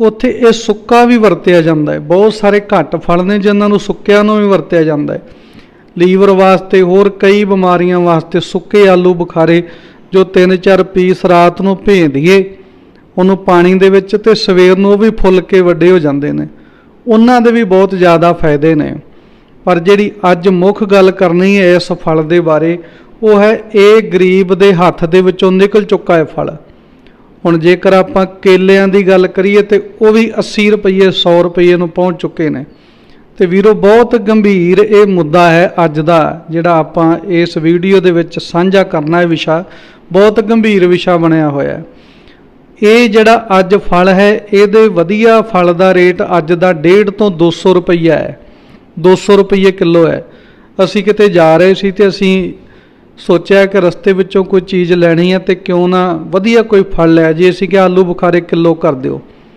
ਉੱਥੇ ਇਹ ਸੁੱਕਾ ਵੀ ਵਰਤਿਆ ਜਾਂਦਾ ਹੈ। ਬਹੁਤ ਸਾਰੇ ਘੱਟ ਫਲ ਨੇ ਜਿਨ੍ਹਾਂ ਨੂੰ ਸੁੱਕਿਆਂ ਨੂੰ ਵੀ ਵਰਤਿਆ ਜਾਂਦਾ ਹੈ। ਲੀਵਰ ਵਾਸਤੇ ਹੋਰ ਕਈ ਬਿਮਾਰੀਆਂ ਵਾਸਤੇ ਸੁੱਕੇ ਆਲੂ ਬੁਖਾਰੇ ਜੋ 3-4 ਪੀਸ ਰਾਤ ਨੂੰ ਭੇਂ ਦਈਏ, ਉਹਨੂੰ ਪਾਣੀ ਦੇ ਵਿੱਚ ਤੇ ਸਵੇਰ ਨੂੰ ਉਹ ਵੀ ਫੁੱਲ ਕੇ ਵੱਡੇ ਹੋ ਜਾਂਦੇ ਨੇ। ਉਹਨਾਂ ਦੇ ਵੀ ਬਹੁਤ ਜ਼ਿਆਦਾ ਫਾਇਦੇ ਨੇ। ਪਰ ਜਿਹੜੀ ਅੱਜ ਮੁੱਖ ਗੱਲ ਕਰਨੀ ਹੈ ਇਸ ਫਲ ਦੇ ਬਾਰੇ, ਉਹ ਹੈ ਇਹ ਗਰੀਬ ਦੇ ਹੱਥ ਦੇ ਵਿੱਚੋਂ ਨਿਕਲ ਚੁੱਕਾ ਹੈ ਫਲ। ਹੁਣ ਜੇਕਰ ਆਪਾਂ ਕੇਲਿਆਂ ਦੀ ਗੱਲ ਕਰੀਏ ਤੇ ਉਹ ਵੀ 80 ਰੁਪਏ 100 ਰੁਪਏ ਨੂੰ ਪਹੁੰਚ ਚੁੱਕੇ ਨੇ। ਤੇ ਵੀਰੋ, ਬਹੁਤ ਗੰਭੀਰ ਇਹ ਮੁੱਦਾ ਹੈ ਅੱਜ ਦਾ, ਜਿਹੜਾ ਆਪਾਂ ਇਸ ਵੀਡੀਓ ਦੇ ਵਿੱਚ ਸਾਂਝਾ ਕਰਨਾ ਹੈ ਵਿਸ਼ਾ, ਬਹੁਤ ਗੰਭੀਰ ਵਿਸ਼ਾ ਬਣਿਆ ਹੋਇਆ ਹੈ। ਇਹ ਜਿਹੜਾ ਅੱਜ ਫਲ ਹੈ, ਇਹਦੇ ਵਧੀਆ ਫਲ ਦਾ ਰੇਟ ਅੱਜ ਦਾ 1.5 ਤੋਂ 200 ਰੁਪਈਆ ਹੈ। 200 ਰੁਪਏ ਕਿਲੋ ਹੈ। ਅਸੀਂ ਕਿਤੇ ਜਾ ਰਹੇ ਸੀ ਤੇ ਅਸੀਂ ਸੋਚਿਆ ਕਿ ਰਸਤੇ ਵਿੱਚੋਂ ਕੋਈ ਚੀਜ਼ ਲੈਣੀ ਹੈ ਤੇ ਕਿਉਂ ਨਾ ਵਧੀਆ ਕੋਈ ਫਲ ਲੈ ਜੇ ਅਸੀਂ ਕਿ ਆਲੂ ਬੁਖਾਰੇ ਕਿਲੋ ਕਰ ਦਿਓ।